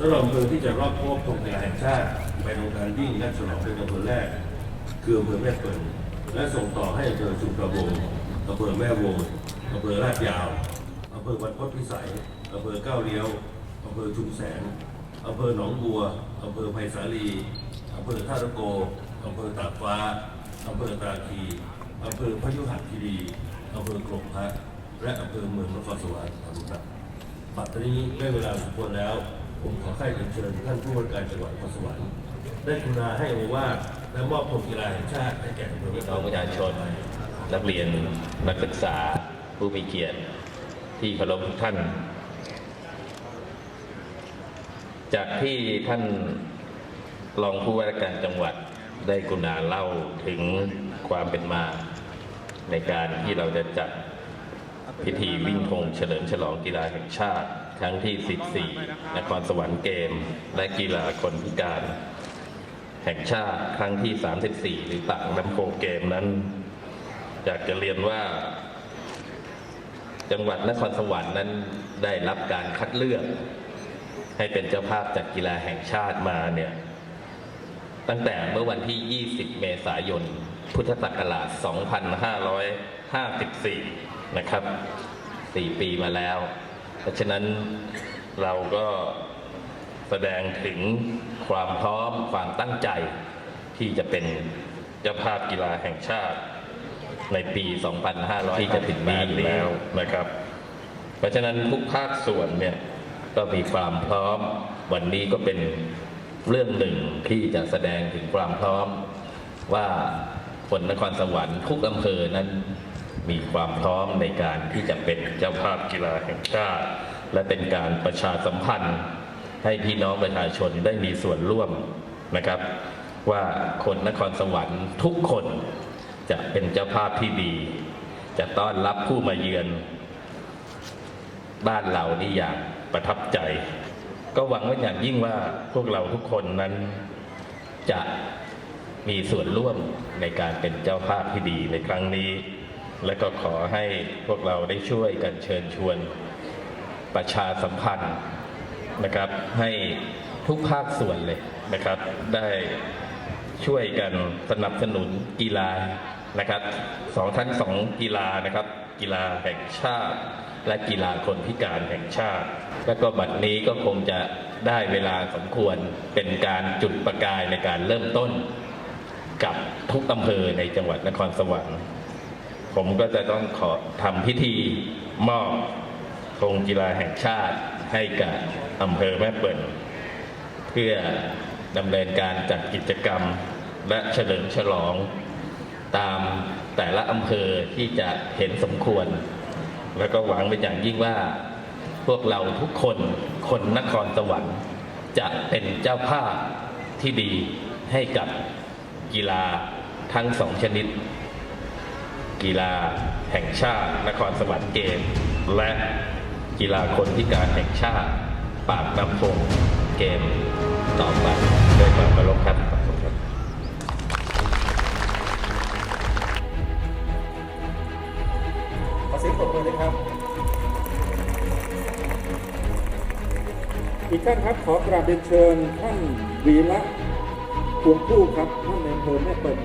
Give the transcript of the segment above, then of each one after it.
จะรอบครอบธงกีฬาแห่งชาติไปในการวิ่งและฉลองเป็นอำเภอแรก คืออำเภอแม่เปิลและส่งต่อให้อำเภอชุมกระวงอำเภอแม่วงอำเภอลาดยาวอำเภอวันพดพิสัยอำเภอก้าวเลี้ยวอำเภอชุมแสงอำเภอหนองบัวอำเภอไผ่สาลีอำเภอท่าตะโกอำเภอตากฟ้าอำเภอตาคีอำเภอพยุหคีรีอำเภอกรงพระและอำเภอเมืองนครสวรรค์ครับบัดนี้ได้เวลาสมควรแล้ว ผมขอให้เชิญท่านผู้ว่าการจังหวัดนครสวรรค์ได้กรุณาให้โอวาทและมอบธงกีฬาแห่งชาติให้แก่อำเภอแม่พี่ตน้องประชาชน นักเรียนนักศึกษาผู้มีเกียรติที่เคารพทุกท่าน จากที่ท่านรองผู้ว่าราชการจังหวัดได้กรุณาเล่าถึงความเป็นมา ในการที่เราจะจัดพิธีวิ่งธงเฉลิมฉลองกีฬาแห่งชาติ ครั้งที่ 14 นครสวรรค์เกม และกีฬาคนพิการ แห่งชาติครั้งที่ 34 หรือปากน้ำโพเกมนั้น อยากจะเรียนว่า จังหวัดนครสวรรค์นั้นได้รับการคัดเลือก ให้เป็นเจ้าภาพจัดกีฬาแห่งชาติมาเนี่ย ตั้งแต่เมื่อวันที่ 20 เมษายน พุทธศักราช 2554 นะครับ 4 ปีมาแล้ว เพราะฉะนั้นเราก็แสดงถึงความพร้อมความตั้งใจที่จะเป็นเจ้าภาพกีฬาแห่งชาติในปี 2500 ที่จะถึงนี้อยู่แล้วนะครับ เพราะฉะนั้นทุกภาคส่วนเนี่ยก็มีความพร้อมวันนี้ก็เป็นเรื่องหนึ่งที่จะแสดงถึงความพร้อมว่าคนนครสวรรค์ทุกอำเภอนั้น มีความพร้อมในการที่จะเป็นเจ้าภาพกีฬาแห่งชาติ และเป็นการประชาสัมพันธ์ ให้พี่น้องประชาชนได้มีส่วนร่วมนะครับ ว่าคนนครสวรรค์ทุกคนจะเป็นเจ้าภาพที่ดี จะต้อนรับผู้มาเยือน บ้านเรานี่อย่างประทับใจ ก็หวังว่าอย่างยิ่งว่าพวกเราทุกคนนั้นจะมีส่วนร่วมในการเป็นเจ้าภาพที่ดีในครั้งนี้ และก็ขอให้พวกเราได้ช่วยกันเชิญชวนประชาสัมพันธ์นะครับ ให้ทุกภาคส่วนเลยนะครับ ได้ช่วยกันสนับสนุนกีฬานะครับสองทั้งสองกีฬานะครับ กีฬาแห่งชาติ และกีฬาคนพิการแห่งชาติ แล้วก็บัดนี้ก็คงจะได้เวลาสมควรเป็นการจุดประกายในการเริ่มต้น กับทุกอำเภอในจังหวัดนครสวรรค์ ผมก็จะต้องขอทำพิธีมอบธงกีฬาแห่งชาติให้กับอำเภอแม่เปิ่นเพื่อดำเนินการจัดกิจกรรมและเฉลิมฉลองตามแต่ละอำเภอที่จะเห็นสมควร แล้วก็หวังเป็นอย่างยิ่งว่าพวกเราทุกคนคนนครสวรรค์จะเป็นเจ้าภาพที่ดีให้กับกีฬาทั้งสองชนิด กีฬาแห่งชาติ นครสวรรค์เกม และกีฬาคนพิการแห่งชาติ ปากน้ำโพงเกมต่อไปด้วยความเคารพครับขอบคุณครับขอเสียงปรบมือเลยครับ อีกท่านครับขอกราบเรียนเชิญท่านวีระพวงผู้ครับท่านในอำเภอแม่เปิล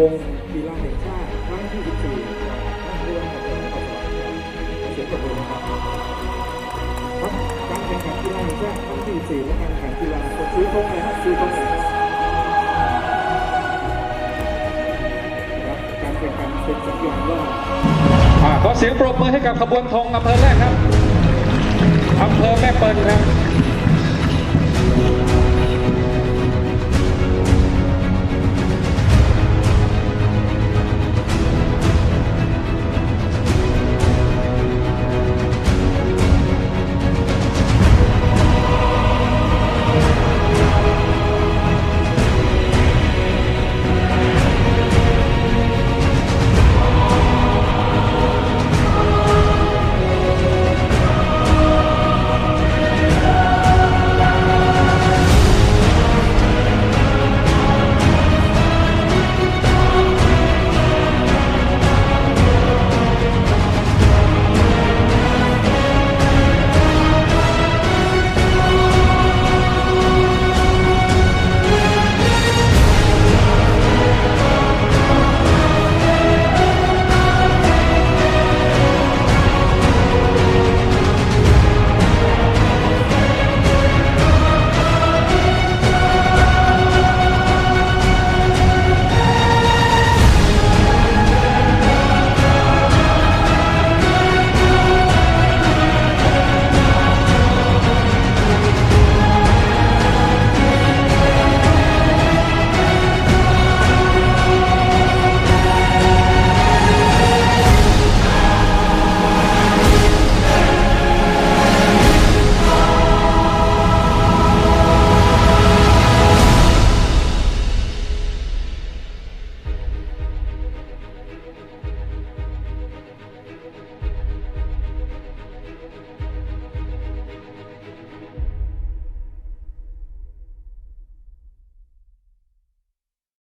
รับธงกีฬาแห่งชาติครั้งที่ 14จากท่านผู้ว่าการจังหวัดนครสวรรค์ครับขอเสียงปรบมือนะครับครับการแข่งขันกีฬาแห่งชาติครั้งที่ 14และการแข่งขันกีฬาคนซื้อธงเลยครับซื้อธงเลยครับครับการแข่งขันเป็นสัญญาณว่าอ่าขอเสียงปรบมือให้กับขบวนธงอำเภอแรกครับอำเภอแม่เปิลครับ